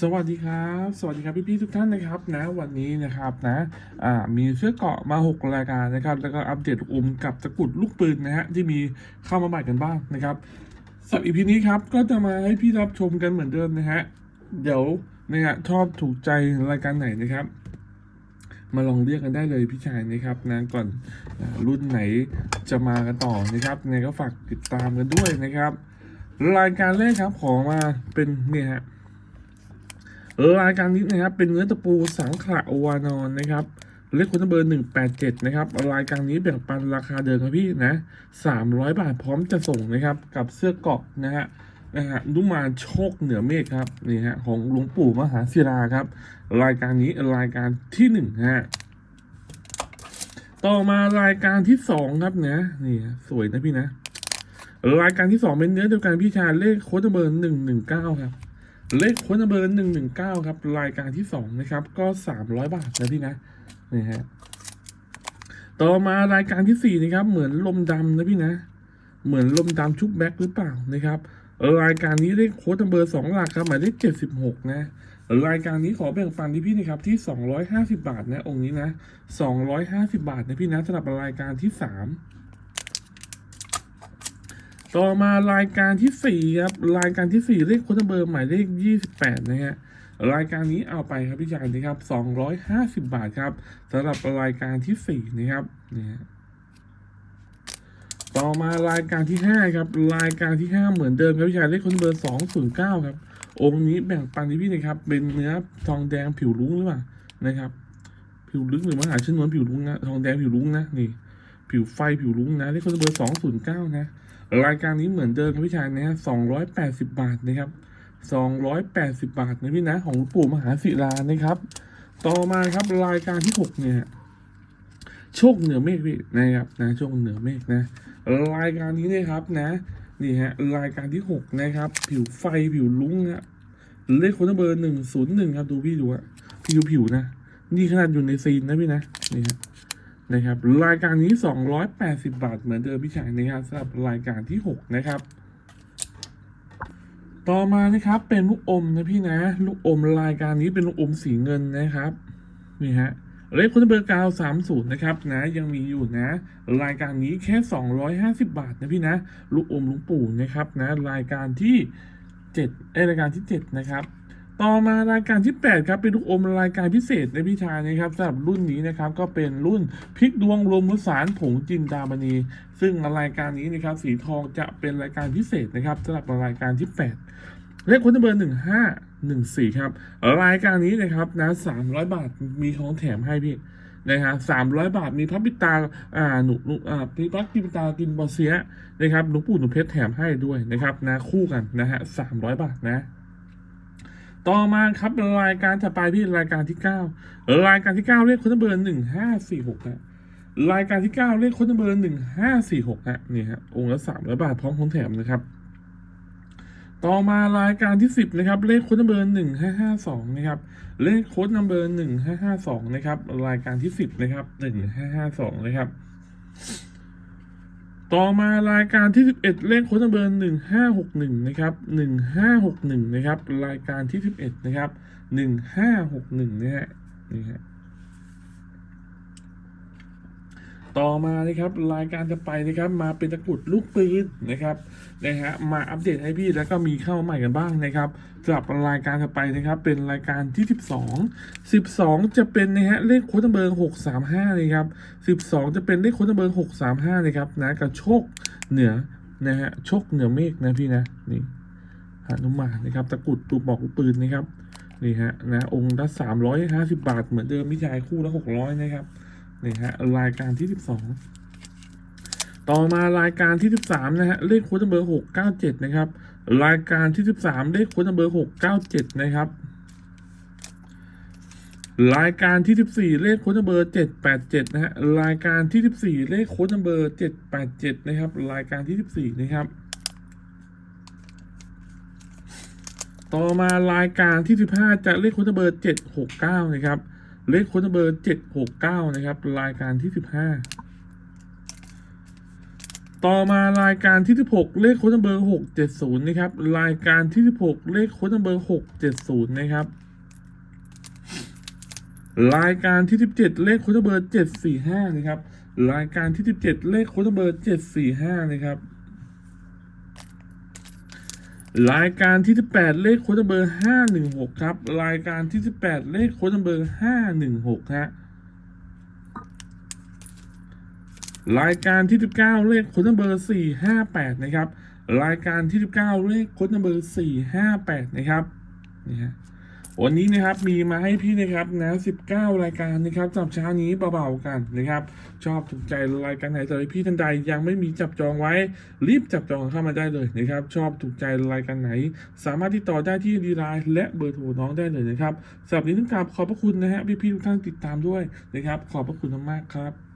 สวัสดีครับ สวัสดีครับพี่ๆทุกท่านนะครับนะวันนี้นะครับนะอ่ามีเสื้อเกาะมา 6 รายการนะครับ แล้วก็อัปเดตอมกับตะกุดลูกปืนนะฮะที่มีเข้ามาใหม่กันบ้างนะครับสำหรับอีพีนี้ครับก็จะมาให้พี่รับชมกันเหมือนเดิมนะฮะเดี๋ยวนะฮะชอบถูกใจรายการไหนนะครับ มาลองเรียกกันได้เลยพี่ชายนะครับนะก่อนรุ่นไหนจะมากันต่อนะครับยังไงก็ฝากติดตามกันด้วยนะครับ รายการแรกครับขอมาเป็นเนี่ยฮะ รายการนี้นะครับเป็นเนื้อตะปูสังขละวานอนนะครับเลขคุณเบอร์หนึ่งแปดเจ็ดนะครับรายการนี้แบ่งปันราคาเดิมครับพี่นะสามร้อยบาทพร้อมจะส่งนะครับ กับเสื้อเกาะนะฮะนะฮะนุมานโชคเหนือเมฆครับนี่ฮะของหลวงปู่มหาศิลาครับ รายการนี้รายการที่หนึ่งฮะต่อมารายการที่สองครับนะนี่ฮะสวยนะพี่นะ รายการที่สองเป็นเนื้อเดียวกันพี่ชายเลขโค้ดเบอร์หนึ่งหนึ่งเก้าครับ เลขค้นเบอร์หนึ่งหนึ่งเก้าครับ รายการที่สองนะครับ ก็สามร้อยบาทนะพี่นะนี่ฮะต่อมารายการที่สี่นะครับ เหมือนลมดำนะพี่นะ เหมือนลมดำชุบแบ็คหรือเปล่านะครับรายการนี้เลขโค้ดเบอร์สองหลักครับหมายเลขเจ็ดสิบหกนะรายการนี้ขอแบ่งปันที่พี่นะครับที่สองร้อยห้าสิบาทนะองค์นี้นะสองร้อยห้าสิบาทนะพี่นะสำหรับรายการที่สาม ต่อมารายการที่สี่ครับรายการที่สี่เลขโค้ดเบอร์หมายเลขยี่สิบแปดนะฮะรายการนี้เอาไปครับพี่ชายนะครับสองร้อยห้าสิบบาทครับสำหรับรายการที่สี่นะครับนี่ฮะต่อมารายการที่ห้าครับรายการที่ห้าเหมือนเดิมครับพี่ชายเลขโค้ดเบอร์สองศูนย์เก้าครับองค์นี้แบ่งปันที่พี่นะครับ เป็นเนื้อทองแดงผิวลุ้งหรือเปล่านะครับ ผิวลึกหรือมหาชนวนผิวลุ้งนะทองแดงผิวลุ้งนะนี่ ผิวไฟผิวลุ้งนะเลขโค้ดเบอร์สองศูนย์เก้านะ รายการนี้เหมือนเดิมครับพี่ชายนะฮะสองร้อยแปดสิบาทนะครับสองร้อยแปดสิบาทนะพี่นะของหลวงปู่มหาศิลานะครับ ต่อมาครับรายการที่หกเนี่ยโชคเหนือเมฆพี่นะครับนะโชคเหนือเมฆนะ รายการนี้นี่ยครับนะนี่ฮะรายการที่หกนะครับ ผิวไฟผิวลุ้งนะเลขคนเบอร์หนึ่งศูนย์หนึ่งครับดูพี่ดูอะพี่ดูผิวนะ นี่ขนาดอยู่ในซีนนะพี่นะนี่ฮะ นะครับรายการนี้ 280 บาท เหมือนเดิมพี่ชายนะครับสำหรับรายการที่ 6 นะครับ ต่อมานะครับเป็นลูกอมนะพี่นะลูกอมรายการนี้เป็นลูกอมสีเงินนะครับนี่ฮะเลขคุณเบอร์กาว30 นะครับนะยังมีอยู่นะ รายการนี้แค่ 250 บาทนะพี่นะลูกอมลุงปู่นะครับนะรายการที่7เอรายการที่ 7 นะครับ ต่อมารายการที่ 8 ครับ เป็นลูกอมรายการพิเศษในพี่ชานะครับสำหรับรุ่นนี้นะครับก็เป็นรุ่นพริกดวงรวมมุสารผงจินดามณี ซึ่งรายการนี้นะครับสีทองจะเป็นรายการพิเศษนะครับสำหรับรายการที่ 8 เลขคนเบอร์หนึ่งห้าหนึ่งสี่ครับ รายการนี้นะครับนะสามร้อยบาทมีของแถมให้พี่นะฮะสามร้อยบาทมีพระปิตาอ่าหนุหนุอ่ามีพระปิตากินบอเซียนะครับหลวงปู่หนุ่มเพชรแถมให้ด้วยนะครับนะคู่กันนะฮะสามร้อยบาทนะ ต่อมาครับรายการถัดไปพี่รายการที่เก้ารายการที่เก้าเลขคนเบอร์หนึ่งห้าสี่หกฮะรายการที่เก้าเลขคนเบอร์หนึ่งห้าสี่หกฮะนี่ฮะองค์ละสามร้อยบาทพร้อมของแถมนะครับ ต่อมารายการที่สิบนะครับ เลขโค้ดนัมเบอร์หนึ่งห้าห้าสองนะครับ เลขโค้ดนัมเบอร์หนึ่งห้าห้าสองนะครับ รายการที่สิบนะครับหนึ่งห้าห้าสองนะครับ ต่อมารายการที่สิบเอ็ดเลขโค้ดนัมเบอร์หนึ่งห้าหกหนึ่งนะครับหนึ่งห้าหกหนึ่งนะครับ รายการที่สิบเอ็ดนะครับหนึ่งห้าหกหนึ่งนะฮะนี่ฮะ ต่อมานะครับรายการจะไปนะครับมาเป็นตะกุดลูกปืนนะครับนะฮะมาอัปเดตให้พี่แล้วก็มีเข้าใหม่กันบ้างนะครับสำหรับรายการจะไปนะครับเป็นรายการที่ 12 12 จะเป็นนะฮะเลขโค้ดเบอร์635เลยครับ12 จะเป็นเลขโค้ดเบอร์635เลยครับนะกับโชคเหนือนะฮะโชคเหนือเมฆนะพี่นะนี่หานุมานนะครับตะกุดตูบอกลูกปืนนะครับนี่ฮะนะองค์ละ350 บาทเหมือนเดิมพี่ชายคู่ละ600นะครับ นี่ฮะรายการที่12ต่อมารายการที่13นะฮะเลขโค้ดเบอร์697นะครับ รายการที่13เลขโค้ดเบอร์697นะครับ รายการที่14เลขโค้ดเบอร์787นะฮะรายการที่14เลขโค้ดเบอร์787นะครับ รายการที่14นะครับต่อมารายการที่ 15 จะเลขโค้ดเบอร์ 769 นะครับ เลขค้นเบอร์เจ็ดหกเก้านะครับ รายการที่สิบห้าต่อมารายการที่สิบหกเลขค้นเบอร์หกเจ็ดศูนย์นะครับ รายการที่สิบหกเลขค้นเบอร์หกเจ็ดศูนย์นะครับ รายการที่สิบเจ็ดเลขค้นเบอร์เจ็ดสี่ห้านะครับ รายการที่สิบเจ็ดเลขค้นเบอร์เจ็ดสี่ห้านะครับ รายการที่ 18 เลขโค้ดนัมเบอร์ 516 ครับ รายการที่ 18 เลขโค้ดนัมเบอร์ 516 ฮะ รายการที่ 19 เลขโค้ดนัมเบอร์ 458 นะครับ รายการที่ 19 เลขโค้ดนัมเบอร์ 458 นะครับ นี่ฮะ วันนี้นะครับมีมาให้พี่นะครับนะ19 รายการนะครับสำหรับเช้านี้เบาๆกันนะครับ ชอบถูกใจรายการไหนแต่พี่ท่านใดยังไม่มีจับจองไว้ รีบจับจองเข้ามาได้เลยนะครับ ชอบถูกใจรายการไหน สามารถติดต่อได้ที่ดีไลน์และเบอร์โทรน้องได้เลยนะครับสำหรับนี้ต้องกราบขอบพระคุณนะฮะพี่ๆทุกท่านติดตามด้วยนะครับ ขอบพระคุณมากๆครับ